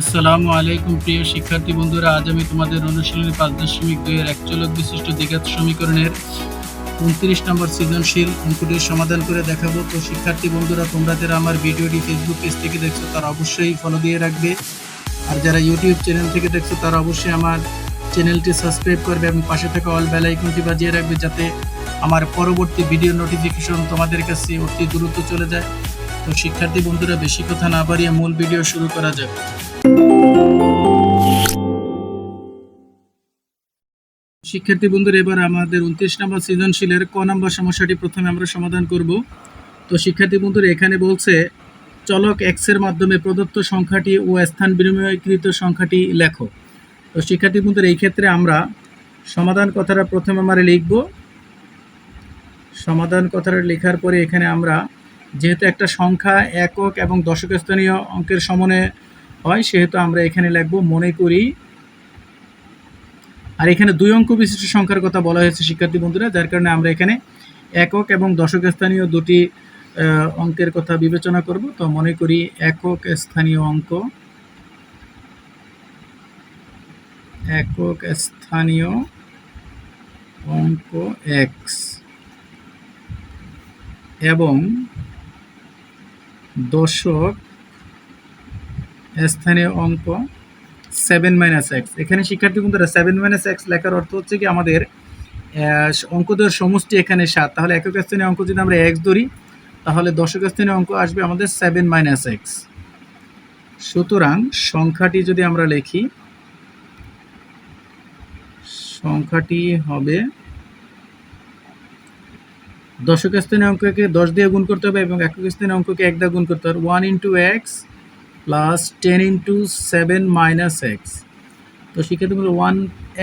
আসসালামু আলাইকুম, প্রিয় শিক্ষার্থী বন্ধুরা। আজ আমি তোমাদের অনুশীলনী পাঁচ দশমিক দুইয়ের একচলক বিশিষ্ট দ্বিঘাত সমীকরণের উনত্রিশ নম্বর সৃজনশীল অঙ্কটির সমাধান করে দেখাবো। তো শিক্ষার্থী বন্ধুরা, তোমরা যারা আমার ভিডিওটি ফেসবুক পেজ থেকে দেখছ, তারা অবশ্যই ফলো দিয়ে রাখবে। আর যারা ইউটিউব চ্যানেল থেকে দেখছ, তারা অবশ্যই আমার চ্যানেলটি সাবস্ক্রাইব করবে এবং পাশে থাকা অল বেল আইকনটি বাজিয়ে রাখবে, যাতে আমার পরবর্তী ভিডিও নোটিফিকেশন তোমাদের কাছে অতি দ্রুত চলে যায়। তো শিক্ষার্থী বন্ধুরা, বেশি কথা না বাড়িয়ে মূল ভিডিও শুরু করা যাক। শিক্ষার্থী বন্ধুরা, এবার আমাদের উনত্রিশ নম্বর সৃজনশীলের ক নম্বর সমস্যাটি প্রথমে আমরা সমাধান করব। তো শিক্ষার্থী বন্ধুরা, এখানে বলছে, চলক এক্সের মাধ্যমে প্রদত্ত সংখ্যাটি ও স্থান বিনিময়কৃত সংখ্যাটি লেখো। তো শিক্ষার্থী বন্ধুরা, এই ক্ষেত্রে আমরা সমাধান কথাটা প্রথমে আমরা লিখব। সমাধান কথাটা লেখার পরে এখানে আমরা, যেহেতু একটা সংখ্যা একক এবং দশক স্থানীয় অঙ্কের সমনে হয়, সেহেতু আমরা এখানে লিখব, মনে করি। আর এখানে দুই অঙ্ক বিশিষ্ট সংখ্যার কথা বলা হয়েছে, শিক্ষার্থী বন্ধুরা, যার কারণে আমরা এখানে একক এবং দশক স্থানীয় দুটি অঙ্কের কথা বিবেচনা করব। তো মনে করি একক স্থানীয় অঙ্ক, একক স্থানীয় অঙ্ক এক্স এবং দশক স্থানীয় অঙ্ক সেভেন মাইনাস এক্স এখানে শিক্ষার্থী বন্ধুরা সেভেন মাইনাস এক্স লেখার অর্থ হচ্ছে কি আমাদের আহ, অঙ্কদের সমষ্টি এখানে সাত। তাহলে একক স্থানীয় অঙ্ক যদি আমরা এক্স ধরি তাহলে দশক স্থানীয় অঙ্ক আসবে আমাদের সেভেন মাইনাস এক্স সুতরাং সংখ্যাটি যদি আমরা লিখি সংখ্যাটি হবে দশক স্থানীয় অঙ্ককে দশ দিয়ে গুণ করতে হবে এবং একক স্থানীয় অঙ্ককে এক দিয়ে গুণ করতে হবে। One into x plus ten into seven minus x তো সেক্ষেত্রে বলব ওয়ান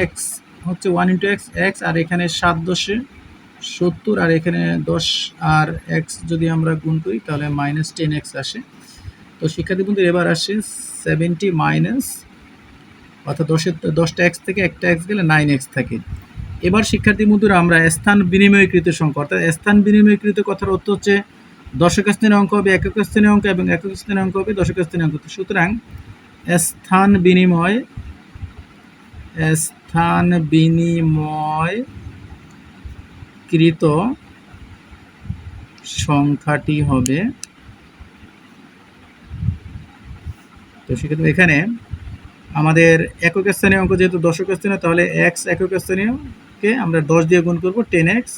এক্স হচ্ছে ওয়ান ইন্টু এক্স এক্স আর এখানে সাত দশে সত্তর আর এখানে দশ আর এক্স যদি আমরা গুণ করি তাহলে মাইনাস টেন এক্স আসে। তো শিক্ষার্থী বন্ধু এবার আসে সেভেন্টি মাইনাস অর্থাৎ দশের দশটা এক্স থেকে একটা এক্স গেলে নাইন এক্স থাকে। এবার শিক্ষার্থী বন্ধুরা, আমরা স্থান বিনিময়কৃত সংখ্যা, অর্থাৎ স্থান বিনিময়কৃত কথার অর্থ হচ্ছে দশক স্থানীয় অঙ্ক হবে একক স্থানীয় অঙ্ক এবং একক স্থানীয় অঙ্ক হবে দশক স্থানীয় অঙ্ক সুতরাং, স্থান বিনিময় স্থান বিনিময় কৃত সংখ্যাটি হবে তো সেক্ষেত্রে এখানে আমাদের একক স্থানীয় অঙ্ক যেহেতু দশক স্থানীয় তাহলে এক্স একক স্থানীয়কে আমরা দশ দিয়ে গুণ করব টেন এক্স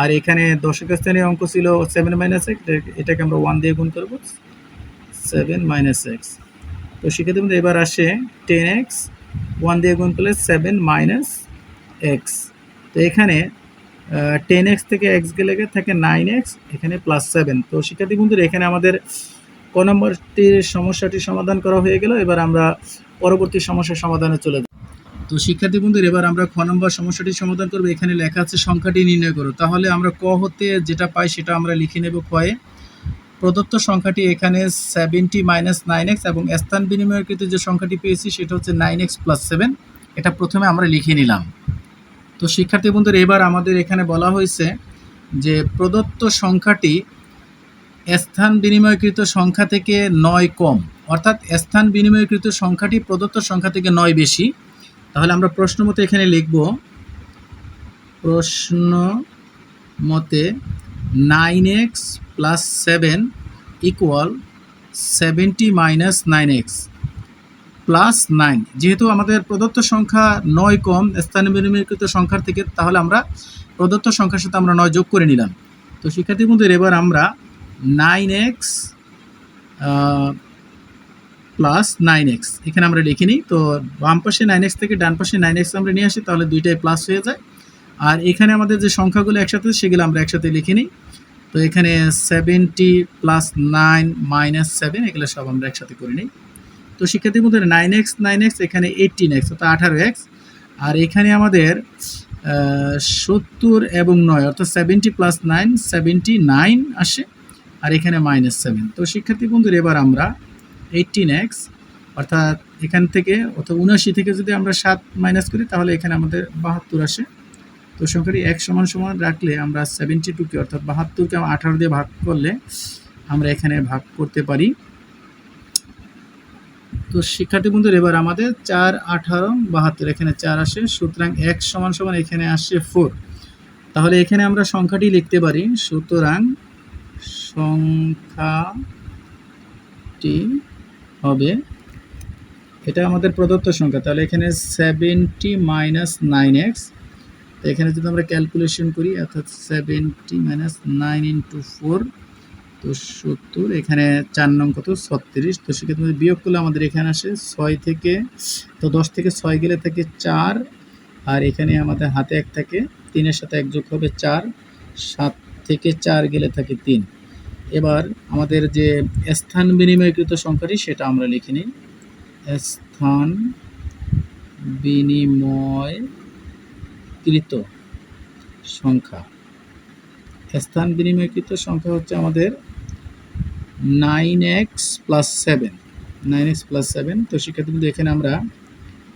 আর এখানে দশক স্থানীয় অঙ্ক ছিল সেভেন মাইনাস এক্স এটাকে আমরা ওয়ান দিয়ে গুণ করব। সেভেন মাইনাস এক্স তো সেক্ষেত্রে মধ্যে এবার আসে টেন এক্স ওয়ান দিয়ে গুণ করলে সেভেন মাইনাস এক্স তো এখানে টেন এক্স থেকে এক্স গেলে থাকে নাইন এক্স এখানে প্লাস সেভেন তো শিক্ষার্থী বন্ধুরা, এখানে আমাদের ক নম্বরটির সমস্যাটি সমাধান করা হয়ে গেল। এবার আমরা পরবর্তী সমস্যার সমাধানে চলে তো শিক্ষার্থী বন্ধুরা, এবার আমরা খ নম্বর সমস্যাটি সমাধান করব। এখানে লেখা আছে, সংখ্যাটি নির্ণয় করো। তাহলে আমরা ক হতে যেটা পাই সেটা আমরা লিখে নেব কয়ে প্রদত্ত সংখ্যাটি এখানে সেভেন্টি মাইনাস নাইন এক্স এবং স্থান বিনিময়কৃত যে সংখ্যাটি পেয়েছি সেটা হচ্ছে নাইন এক্স প্লাস সেভেন এটা প্রথমে আমরা লিখে নিলাম। তো শিক্ষার্থী বন্ধুরা, এবার আমাদের এখানে বলা হয়েছে যে প্রদত্ত সংখ্যাটি স্থান বিনিময়কৃত সংখ্যা থেকে নয় কম। অর্থাৎ স্থান বিনিময়কৃত সংখ্যাটি প্রদত্ত সংখ্যা থেকে নয় বেশি। তাহলে আমরা প্রশ্ন মতে এখানে লিখব, প্রশ্ন মতে nine x plus seven equal seventy minus nine x plus nine. যেহেতু আমাদের প্রদত্ত সংখ্যা নয় কম স্থান বিনিময়কৃত সংখ্যার থেকে, তাহলে আমরা প্রদত্ত সংখ্যার সাথে আমরা নয় যোগ করে নিলাম। তো শিক্ষার্থী বন্ধুদের এবার আমরা nine x plus nine x এখানে আমরা লিখে নিই তো বাম পাশে নাইন এক্স থেকে ডান পাশে নাইন এক্স আমরা নিয়ে আসি, তাহলে দুইটাই প্লাস হয়ে যায়। আর এখানে আমাদের যে সংখ্যাগুলো একসাথে, সেগুলো আমরা একসাথে লিখে নিই তো এখানে seventy plus nine minus seven এগুলো সব আমরা একসাথে করে নিই। তো শিক্ষার্থীর মধ্যে নাইন এক্স নাইন এক্স এখানে এইটিন এক্স অর্থাৎ আঠারো এক্স আর এখানে আমাদের সত্তর এবং নয়, অর্থাৎ seventy plus nine seventy nine আসে। আর এখানে মাইনাস সেভেন তো শিক্ষার্থী বন্ধুর, এবার আমরা এইটিন এক্স অর্থাৎ এখান থেকে অর্থাৎ উনআশি থেকে যদি আমরা সাত মাইনাস করি, তাহলে এখানে আমাদের বাহাত্তর আসে। তো সংখ্যাটি এক সমান সমান রাখলে আমরা সেভেন্টি টুকে অর্থাৎ বাহাত্তরকে আঠারো দিয়ে ভাগ করলে আমরা এখানে ভাগ করতে পারি। তো শিক্ষার্থী বন্ধুরা, এবার আমাদের চার, আঠারো, বাহাত্তর, এখানে চার আসে। সুতরাং এক সমান সমান এখানে আসছে ফোর তাহলে এখানে আমরা সংখ্যাটি লিখতে পারি। সুতরাং সংখ্যাটি হবে। এটা আমাদের প্রদত্ত সংখ্যা। তাহলে এখানে সেভেন্টি মাইনাস নাইন এক্স এখানে যদি আমরা ক্যালকুলেশন করি, অর্থাৎ seventy minus nine into four তো সত্তর, এখানে চার নং কত? ছত্রিশ। তো সেক্ষেত্রে বিয়োগ করলে আমাদের এখানে আসে ছয় থেকে, তো দশ থেকে ছয় গেলে থাকে চার, আর এখানে আমাদের হাতে এক থাকে, তিনের সাথে এক যোগ হবে চার, সাত থেকে চার গেলে থাকে তিন। এবার আমাদের যে স্থান বিনিময়কৃত সংখ্যাটি, সেটা আমরা লিখে নিই। স্থান বিনিময়কৃত সংখ্যা। স্থান বিনিময়কৃত সংখ্যা হচ্ছে আমাদের nine x plus seven. Nine x plus seven. তো সেক্ষেত্রে কিন্তু এখানে আমরা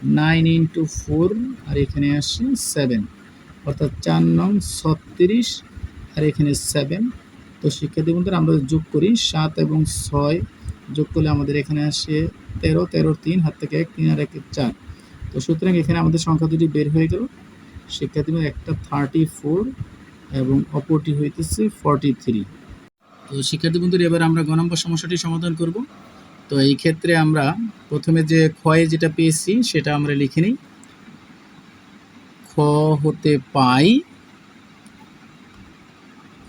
নাইন ইন্টু ফোর আর এখানে আসছে সেভেন। অর্থাৎ চার নং ছত্রিশ আর এখানে সেভেন। তো শিক্ষার্থী বন্ধুরা, আমরা যোগ করি। সাত এবং ছয় যোগ করলে আমাদের এখানে আসে তেরো তেরো তিন, হাত থেকে এক, তিন আর এক চার। তো সুতরাং এখানে আমাদের সংখ্যা দুটি বের হয়ে গেল। শিক্ষার্থী একটা থার্টি ফোর এবং অপরটি হইতেছে ফর্টি থ্রি তো শিক্ষার্থী বন্ধুরা, এবার আমরা গ নম্বর সমস্যাটি সমাধান করব। তো এই ক্ষেত্রে আমরা প্রথমে যে ক্ষয়ে যেটা পেয়েছি, সেটা আমরা লিখে নিই। খ হতে পাই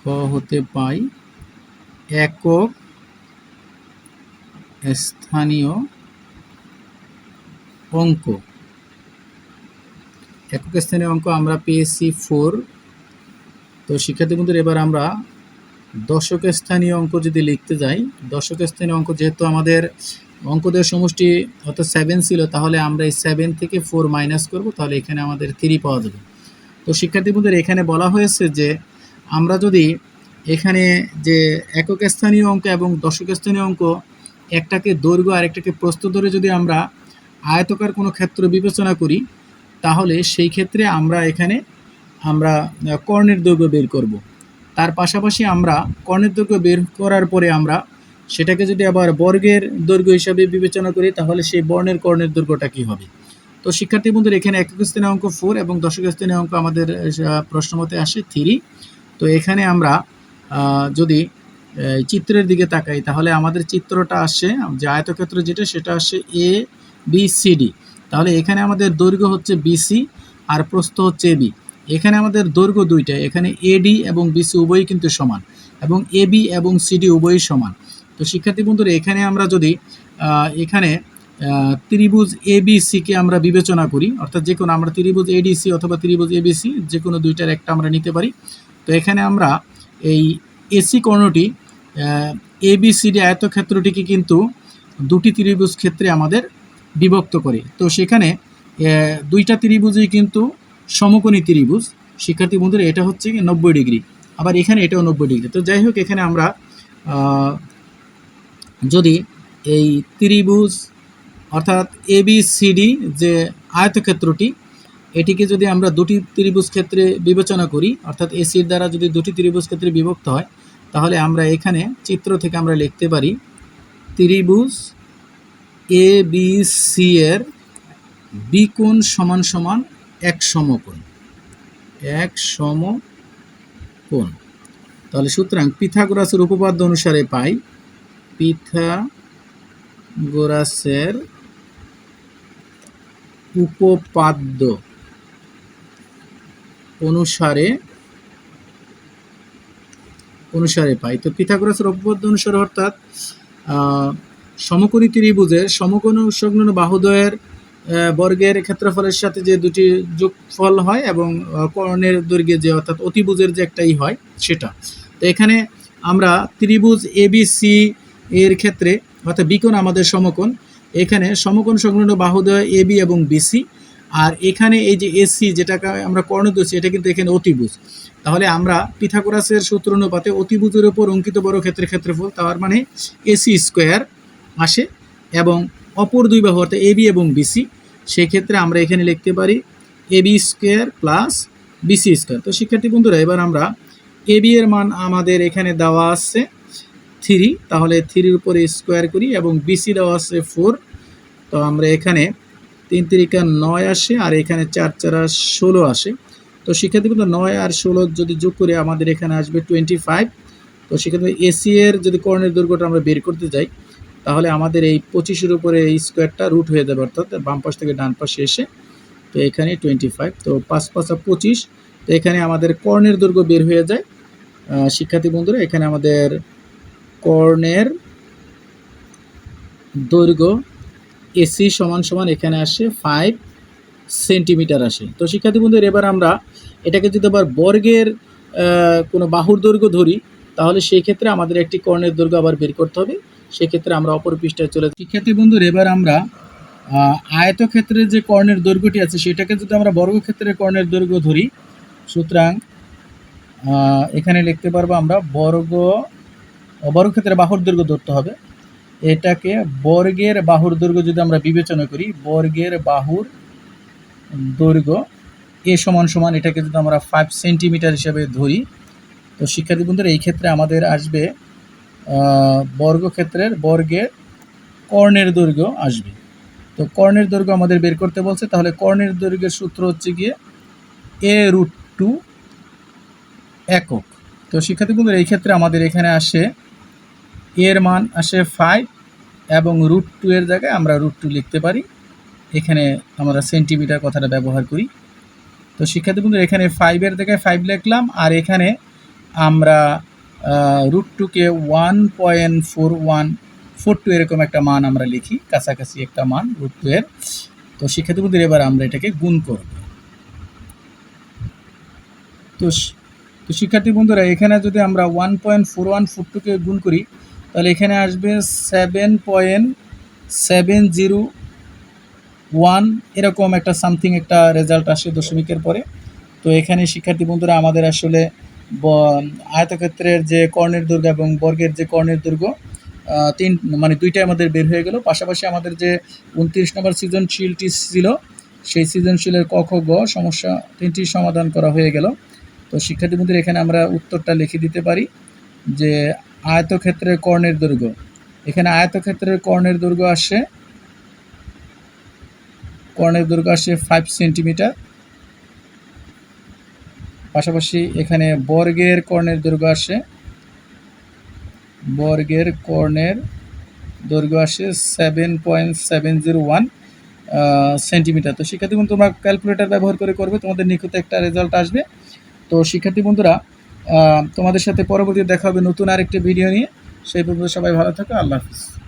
খ হতে পাই। একক স্থানীয় অঙ্ক। একক স্থানীয় অঙ্ক আমরা পেয়েছি ফোর তো শিক্ষার্থী বন্ধুরা, এবার আমরা দশক স্থানীয় অঙ্ক যদি লিখতে যাই, দশক স্থানীয় অঙ্ক যেহেতু আমাদের অঙ্কদের সমষ্টি অর্থাৎ সেভেন ছিল, তাহলে আমরা এই সেভেন থেকে ফোর মাইনাস করব, তাহলে এখানে আমাদের থ্রি পাওয়া যাবে। তো শিক্ষার্থী বন্ধুরা, এখানে বলা হয়েছে যে আমরা যদি এখানে যে একক স্থানীয় অঙ্ক এবং দশক স্থানীয় অঙ্ক, একটাকে দৈর্ঘ্য আর একটাকে প্রস্থ ধরে যদি আমরা আয়তকার কোনো ক্ষেত্র বিবেচনা করি, তাহলে সেই ক্ষেত্রে আমরা এখানে আমরা কর্ণের দৈর্ঘ্য বের করব। তার পাশাপাশি আমরা কর্ণের দৈর্ঘ্য বের করার পরে আমরা সেটাকে যদি আবার বর্গের দৈর্ঘ্য হিসাবে বিবেচনা করি, তাহলে সেই বর্ণের কর্ণের দৈর্ঘ্যটা কী হবে তো শিক্ষার্থী বন্ধুরা, এখানে একক স্থানীয় অঙ্ক ফোর এবং দশক স্থানীয় অঙ্ক আমাদের প্রশ্নমতে আসে থ্রি তো এখানে আমরা যদি চিত্রের দিকে তাকাই, তাহলে আমাদের চিত্রটা আসে, যে আয়তক্ষেত্র যেটা, সেটা আসে এ বি সি ডি তাহলে এখানে আমাদের দৈর্ঘ্য হচ্ছে বিসি আর প্রস্থ হচ্ছে এবি এখানে আমাদের দৈর্ঘ্য দুইটা, এখানে এডি এবং বিসি উভয়ই কিন্তু সমান, এবং এবি এবং সিডি উভয়ই সমান। তো শিক্ষার্থী বন্ধুরা, এখানে আমরা যদি এখানে ত্রিভুজ এবিসিকে আমরা বিবেচনা করি, অর্থাৎ যে কোনো, আমরা ত্রিভুজ এডিসি অথবা ত্রিভুজ এবিসি যে কোনো দুইটার একটা আমরা নিতে পারি তো এখানে আমরা এই এসি কর্ণটি এবিসিডি আয়তক্ষেত্রটিকে কিন্তু দুটি ত্রিভুজ ক্ষেত্রে আমাদের বিভক্ত করে। তো সেখানে দুইটা ত্রিভুজই কিন্তু সমকোণী ত্রিভুজ। শিক্ষার্থী বন্ধুরা, এটা হচ্ছে নব্বই ডিগ্রি। আবার এখানে এটাও নব্বই ডিগ্রি। তো যাই হোক, এখানে আমরা যদি এই ত্রিভুজ অর্থাৎ এবিসিডি যে আয়তক্ষেত্রটি এটিকে যদি আমরা দুটি ত্রিভুজ ক্ষেত্রে বিবেচনা করি, অর্থাৎ এসির দ্বারা যদি দুটি ত্রিভুজ ক্ষেত্রে বিভক্ত হয়, তাহলে আমরা এখানে চিত্র থেকে আমরা লিখতে পারি ত্রিভুজ এ বি সি এর বিকোণ সমান সমান এক সমকোণ। এক সমকোণ। তাহলে সুতরাং পিথাগোরাসের উপপাদ্য অনুসারে পাই পিথাগোরাসের উপপাদ্য। অনুসারে অনুসারে পাই। তো পিথাগোরাসের উপপাদ্য অনুসারে অর্থাৎ সমকোণী ত্রিভুজের সমকোণ সংলগ্ন বাহুদয়ের বর্গের ক্ষেত্রফলের সাথে যে দুটি যোগফল হয় এবং কর্ণের দৈর্ঘ্যে যে অর্থাৎ অতিভুজের যে একটাই হয় সেটা। তো এখানে আমরা ত্রিভুজ এবিসি এর ক্ষেত্রে অর্থাৎ বিকোণ আমাদের সমকোণ, এখানে সমকোণ সংলগ্ন বাহুদয় এবি এবং বিসি আর এখানে এই যে এসি যেটাকে আমরা কর্ণ দিচ্ছি এটা কিন্তু এখানে অতিভুজ। তাহলে আমরা পিথাগোরাসের সূত্র অনুপাতে অতিভুজের ওপর অঙ্কিত বড় ক্ষেত্রের ক্ষেত্রফল, তার মানে এসি স্কোয়ার আসে এবং অপর দুই বাহু অর্থাৎ এবি এবং বিসি সেই ক্ষেত্রে আমরা এখানে লিখতে পারি AB square plus BC square তো শিক্ষার্থী বন্ধুরা, এবার আমরা এবি এর মান আমাদের এখানে দেওয়া আছে থ্রি তাহলে থ্রির উপরে স্কোয়ার করি এবং বিসি দেওয়া আছে ফোর তো আমরা এখানে তিন তিরিকা নয় আসে আর এখানে চার চারা ষোলো আসে। তো শিক্ষার্থী বন্ধু নয় আর ষোলো যদি যোগ করে আমাদের এখানে আসবে টোয়েন্টি ফাইভ তো সেক্ষেত্রে এসি এর যদি কর্ণের দৈর্ঘ্যটা আমরা বের করতে যাই, তাহলে আমাদের এই পঁচিশের উপরে এই স্কোয়ারটা রুট হয়ে যাবে, অর্থাৎ বাম পাশ থেকে ডান পাশে এসে, তো এখানে টোয়েন্টি ফাইভ তো পাঁচ পাঁচা পঁচিশ, তো এখানে আমাদের কর্ণের দৈর্ঘ্য বের হয়ে যায়। শিক্ষার্থী বন্ধুরা, এখানে আমাদের কর্ণের দৈর্ঘ্য এসি সমান সমান এখানে আসে ফাইভ সেন্টিমিটার আসে। তো শিক্ষার্থী বন্ধুরা, এবার আমরা এটাকে যদি আবার বর্গের কোনো বাহুর দৈর্ঘ্য ধরি, তাহলে সেই ক্ষেত্রে আমাদের একটি কর্ণের দৈর্ঘ্য আবার বের করতে হবে। সেক্ষেত্রে আমরা অপর পৃষ্ঠায় চলে শিক্ষার্থী বন্ধুরা, এবার আমরা আয়তক্ষেত্রের যে কর্ণের দৈর্ঘ্যটি আছে, সেটাকে যদি আমরা বর্গক্ষেত্রের কর্ণের দৈর্ঘ্য ধরি, সুতরাং এখানে লিখতে পারব আমরা বর্গ বর্গক্ষেত্রে বাহুর দৈর্ঘ্য ধরতে হবে। এটাকে বর্গের বাহুর দৈর্ঘ্য যদি আমরা বিবেচনা করি, বর্গের বাহুর দৈর্ঘ্য এ সমান সমান এটাকে যদি আমরা ফাইভ সেন্টিমিটার হিসেবে ধরি, তো শিক্ষার্থী বন্ধুরা, এই ক্ষেত্রে আমাদের আসবে বর্গক্ষেত্রের বর্গের কর্ণের দৈর্ঘ্য আসবে। তো কর্ণের দৈর্ঘ্য আমাদের বের করতে বলছে, তাহলে কর্ণের দৈর্ঘ্যের সূত্র হচ্ছে গিয়ে এ রুট টু একক। তো শিক্ষার্থী বন্ধুরা, এই ক্ষেত্রে আমাদের এখানে আসে এর মান আসে ফাইভ এবং রুট টু এর জায়গায় আমরা রুট টু লিখতে পারি। এখানে আমরা সেন্টিমিটার কথাটা ব্যবহার করি। তো শিক্ষার্থী বন্ধুরা, এখানে ফাইভের জায়গায় ফাইভ লিখলাম আর এখানে আমরা রুট টুকে one point four one four two এরকম একটা মান আমরা লিখি, কাছাকাছি একটা মান রুট টু এর। তো শিক্ষার্থী বন্ধুরা, এবার আমরা এটাকে গুণ করব। তো তো শিক্ষার্থী বন্ধুরা, এখানে যদি আমরা one point four one four টুকে গুণ করি তাহলে এখানে আসবে seven point seven zero one এরকম একটা সামথিং একটা রেজাল্ট আসে দশমিকের পরে। তো এখানে শিক্ষার্থী বন্ধুরা, আমাদের আসলে আয়তক্ষেত্রের যে কর্ণের দুর্গ এবং বর্গের যে কর্ণের দুর্গ তিন মানে দুইটাই আমাদের বের হয়ে গেল। পাশাপাশি আমাদের যে উনত্রিশ নম্বর সৃজনশীলটি ছিল, সেই সৃজনশীলের ক খ গ সমস্যা তিনটি সমাধান করা হয়ে গেল। তো শিক্ষার্থী বন্ধুরা, এখানে আমরা উত্তরটা লিখে দিতে পারি যে আয়তক্ষেত্রের কর্ণের দৈর্ঘ্য এখানে আয়তক্ষেত্রের কর্ণের দৈর্ঘ্য আসে। কর্ণের দৈর্ঘ্য আসে ফাইভ সেন্টিমিটার পাশাপাশি এখানে বর্গের কর্ণের দৈর্ঘ্য আসে। বর্গের কর্ণের দৈর্ঘ্য আসে seven point seven zero one centimetre তো শিক্ষার্থী বন্ধু তোমরা ক্যালকুলেটর ব্যবহার করে করবে, তোমাদের নিখুঁত একটা রেজাল্ট আসবে। তো শিক্ষার্থী বন্ধুরা তোমাদের সাথে পরবর্তী দেখা হবে নতুন আরেকটি ভিডিও নিয়ে। সেই পর্যন্ত সবাই ভালো থাকো, আল্লাহ হাফিজ।